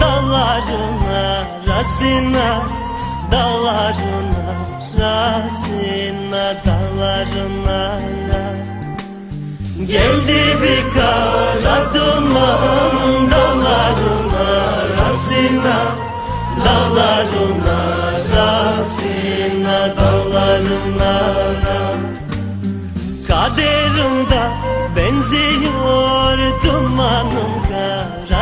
Dağların arasına Dağların arasına Dağların arasına. Geldi bir kara duman Dağların arasına Dağların arasına Dağların arasına. Kaderimde benziyor dumanın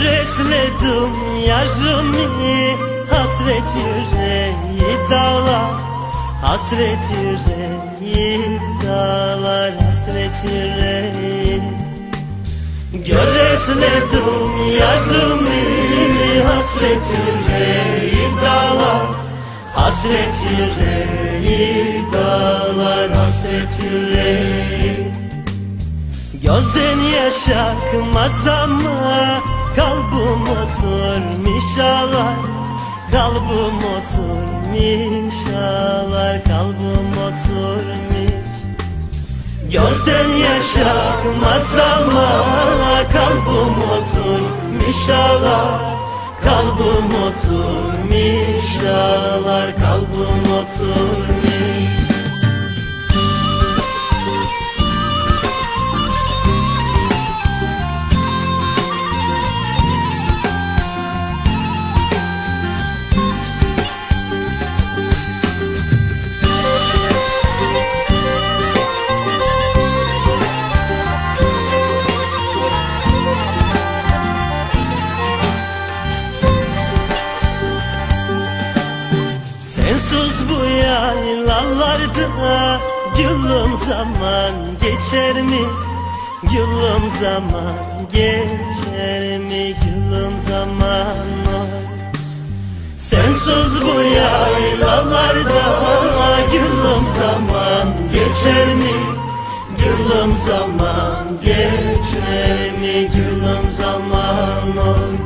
Göresledim yarımı Hasret yüreği dağlar Hasret yüreği dağlar Hasret yüreği. Göresledim yarımı Hasret yüreği dağlar Hasret yüreği dağlar Hasret yüreği. Gözden yaş akmaz ama Kalbim oturmuş ağlar Kalbim oturmuş ağlar Kalbim oturmuş. Gözden yaş akmaz ama Kalbim oturmuş ağlar Kalbim oturmuş ağlar Kalbim oturmuş Sensiz bu yaylalarda Gülüm zaman geçer mi? Gülüm zaman geçer mi? Gülüm zaman oy. Sensiz bu yaylalarda Gülüm zaman geçer mi? Gülüm zaman geçer mi? Gülüm zaman oy.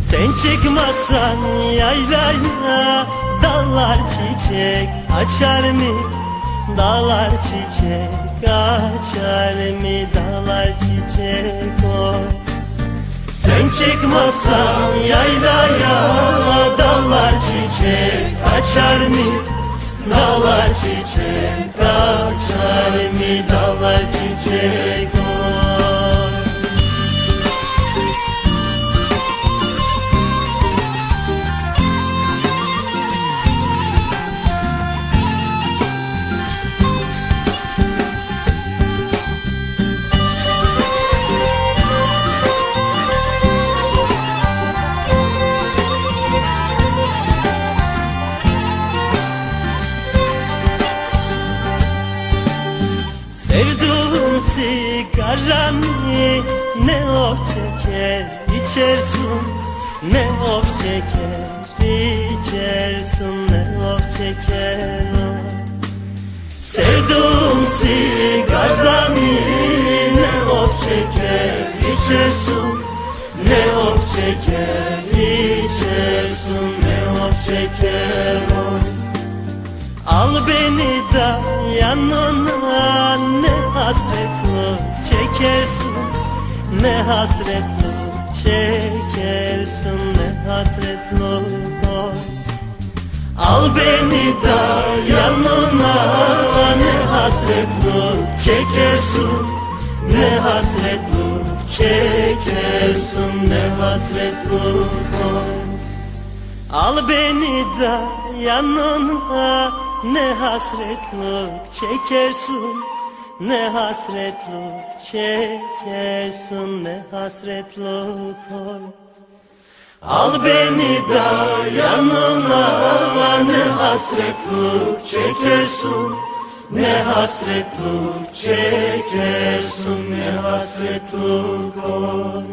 Sen çıkmazsan yaylaya Dallar çiçek açar mı? Dağlar çiçek açar mı? Dağlar çiçek o Sen çıkmazsan yaylaya Dallar çiçek açar mı? Dağlar çiçek açar mı? Dağlar çiçek sigaranı ne of çeker içersin. Ne of çeker içersin. Ne of çeker. O sigaranı ne of çeker içersin. Ne of çeker Al beni da yanına ne hasretli çekersin Ne hasretli çekersin ne hasretli oy Al beni da yanına ne hasretli çekersin Ne hasretli çekersin ne hasretli oy Al beni da yanına ne hasretlik çekersin Ne hasretlik çekersin ne hasretlik oy. Al beni da yanına ne hasretlik çekersin Ne hasretlik çekersin ne hasretlik oy